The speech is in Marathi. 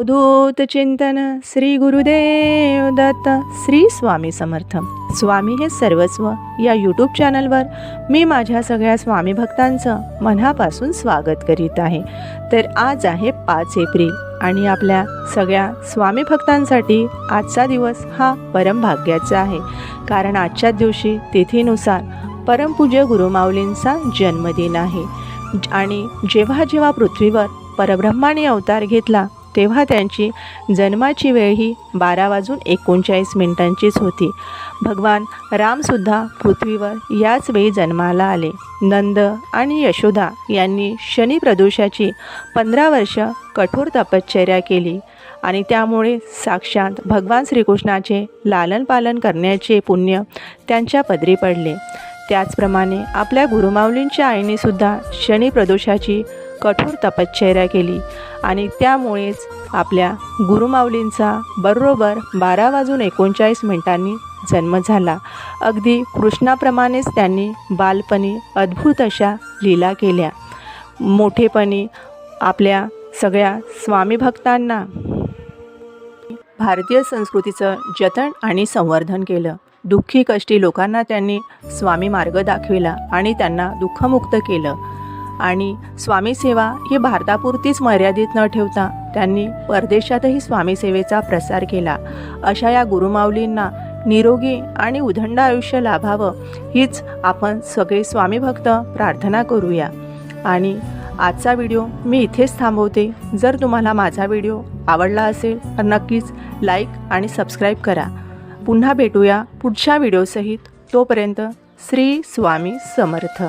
अवधूत चिंतन श्री गुरुदेव दत्त श्री स्वामी समर्थ. स्वामी हे सर्वस्व या यूट्यूब चॅनलवर मी माझ्या सगळ्या स्वामी भक्तांचं मनापासून स्वागत करीत आहे. तर आज आहे पाच एप्रिल आणि आपल्या सगळ्या स्वामी भक्तांसाठी आजचा दिवस हा परमभाग्याचा आहे. कारण आजच्या दिवशी तिथीनुसार परमपूज्य गुरुमाऊलींचा जन्मदिन आहे. आणि जेव्हा जेव्हा पृथ्वीवर परब्रह्माने अवतार घेतला तेव्हा त्यांची जन्माची वेळ ही बारा वाजून एकोणचाळीस मिनिटांचीच होती. भगवान रामसुद्धा पृथ्वीवर याच वेळी जन्माला आले. नंद आणि यशोदा यांनी शनी प्रदोषाची पंधरा वर्ष कठोर तपश्चर्या केली आणि त्यामुळे साक्षात भगवान श्रीकृष्णाचे लालनपालन करण्याचे पुण्य त्यांच्या पदरी पडले. त्याचप्रमाणे आपल्या गुरुमाऊलींच्या आईनेसुद्धा शनी प्रदोषाची कठोर तपश्चर्या केली. आणि त्यामुळेच आपल्या गुरुमाऊलींचा बरोबर बारा वाजून एकोणचाळीस मिनिटांनी जन्म झाला. अगदी कृष्णाप्रमाणेच त्यांनी बालपणी अद्भुत अशा लीला केल्या. मोठेपणी आपल्या सगळ्या स्वामी भक्तांना भारतीय संस्कृतीचं जतन आणि संवर्धन केलं. दुःखी कष्टी लोकांना त्यांनी स्वामी मार्ग दाखविला आणि त्यांना दुःखमुक्त केलं. आणि स्वामी सेवा ही भारतापुरतीच मर्यादित न ठेवता त्यांनी परदेशातही स्वामीसेवेचा प्रसार केला. अशा या गुरुमाऊलींना निरोगी आणि उदंड आयुष्य लाभावं हीच आपण सगळे स्वामीभक्त प्रार्थना करूया. आणि आजचा व्हिडिओ मी इथेच थांबवते. जर तुम्हाला माझा व्हिडिओ आवडला असेल तर नक्कीच लाईक आणि सबस्क्राईब करा. पुन्हा भेटूया पुढच्या व्हिडिओसहित तोपर्यंत श्री स्वामी समर्थ.